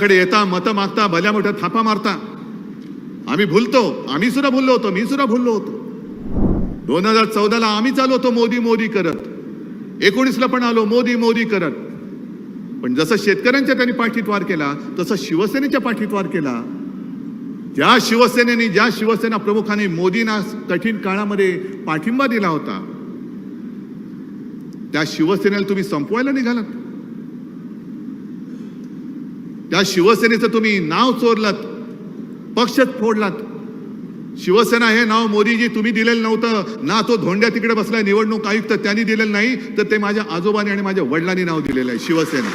कडे येता मतं मागता भल्या मोठ्या थापा मारता. आम्ही भुलतो आम्ही सुद्धा भुललो होतो मी सुद्धा भुललो होतो. दोन हजार चौदाला आम्ही चालू होतो मोदी मोदी करत. एकोणीसला पण आलो मोदी मोदी करत. पण जसं शेतकऱ्यांच्या त्यांनी पाठीत वार केला तसं शिवसेनेच्या पाठीत वार केला. ज्या शिवसेनेने ज्या शिवसेना प्रमुखांनी मोदींना कठीण काळामध्ये पाठिंबा दिला होता त्या शिवसेनेला तुम्ही संपवायला निघालात. त्या शिवसेनेचं तुम्ही नाव चोरलात पक्षच फोडलात. शिवसेना हे नाव मोदीजी तुम्ही दिलेलं नव्हतं. ना तो धोंड्या तिकडे बसलाय निवडणूक आयुक्त त्यांनी दिलेलं नाही तर ते माझ्या आजोबाने आणि माझ्या वडिलांनी नाव दिलेलं आहे शिवसेना.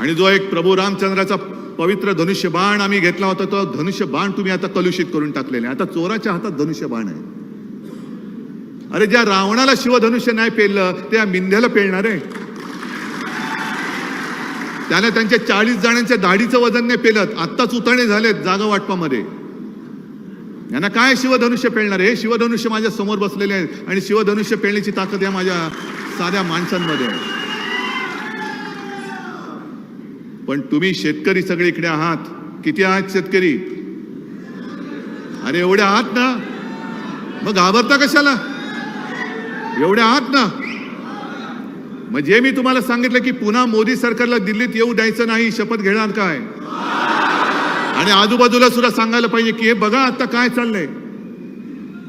आणि जो एक प्रभू रामचंद्राचा पवित्र धनुष्य बाण आम्ही घेतला होता तो धनुष्य बाण तुम्ही आता कलुषित करून टाकलेले आहे. आता चोराच्या हातात धनुष्य बाण आहे. अरे ज्या रावणाला शिवधनुष्य नाही पेललं त्या मिंध्याला पेलणार आहे. त्याने त्यांच्या चाळीस जणांच्या दाढीचं वजन नाही पेलत. आत्ताच उतरणे झालेत जागा वाटपामध्ये. यांना काय शिवधनुष्य पेलणार आहे? हे शिवधनुष्य माझ्यासमोर बसलेले आहेत. आणि शिवधनुष्य पेलण्याची ताकद या माझ्या साध्या माणसांमध्ये पण तुम्ही शेतकरी सगळे इकडे आहात. किती आहात शेतकरी? अरे एवढे आहात ना? मग घाबरता कशाला? एवढे आहात ना? मग जे मी तुम्हाला सांगितलं की पुन्हा मोदी सरकारला दिल्लीत येऊ द्यायचं नाही शपथ घेणार काय? आणि आजूबाजूला सुद्धा सांगायला पाहिजे की हे बघा आता काय चाललंय.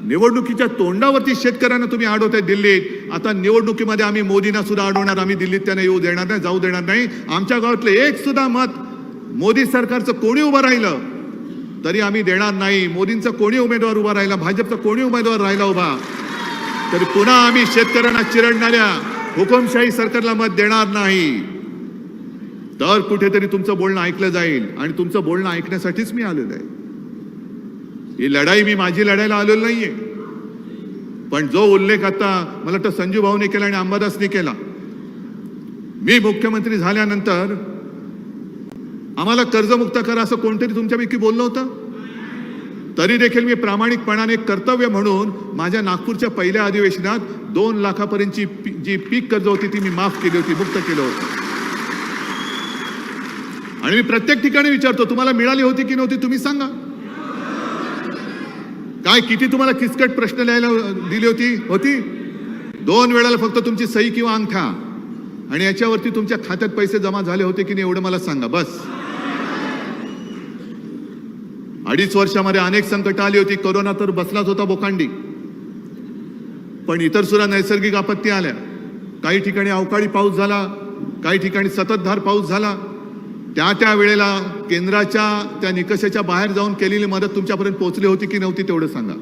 निवडणुकीच्या तोंडावरती शेतकऱ्यांना तुम्ही अडवताय दिल्लीत. आता निवडणुकीमध्ये आम्ही मोदींना सुद्धा अडवणार आम्ही दिल्लीत त्यांना येऊ देणार नाही जाऊ देणार नाही. आमच्या गावातलं एक सुद्धा मत मोदी सरकारचं कोणी उभं राहिलं तरी आम्ही देणार नाही. मोदींचा कोणी उमेदवार उभा राहिला भाजपचा कोणी उमेदवार राहिला उभा. तरी पुन्हा आम्ही शेतकऱ्यांना चिरडणाऱ्या हुकुमशाही सरकारला मत देणार नाही. तर कुठेतरी तुमचं बोलणं ऐकलं जाईल आणि तुमचं बोलणं ऐकण्यासाठीच मी आलेलो आहे. ही लढाई मी माझी लढायला आलेलो नाहीये. पण जो उल्लेख आता मला तर संजू भाऊने केला आणि अंबादासने केला मी मुख्यमंत्री झाल्यानंतर आम्हाला कर्जमुक्त करा असं कोणतरी तुमच्यापैकी बोललं होतं? तरी देखील मी प्रामाणिकपणाने कर्तव्य म्हणून माझ्या नागपूरच्या पहिल्या अधिवेशनात दोन लाखापर्यंतची पी- जी पीक कर्ज होती ती मी माफ केली होती मुक्त केलं होतं. आणि मी प्रत्येक ठिकाणी विचारतो तुम्हाला मिळाली होती की नव्हती तुम्ही सांगा. काय किती तुम्हाला किचकट प्रश्न लिहायला दिली होती? होती? दोन वेळाला फक्त तुमची सही किंवा अंगठा. आणि याच्यावरती तुमच्या खात्यात पैसे जमा झाले होते की नाही एवढं मला सांगा बस. अडीच वर्षामध्ये अनेक संकट आली होती. कोरोना तर बसलाच होता बोकांडी. पण इतर सुद्धा नैसर्गिक आपत्ती आल्या. काही ठिकाणी अवकाळी पाऊस झाला. काही ठिकाणी सततधार पाऊस झाला. त्या त्या वेळेला केंद्राच्या त्या निकषाच्या बाहेर जाऊन केलेली मदत तुमच्यापर्यंत पोहोचली होती की नव्हती तेवढं सांगा.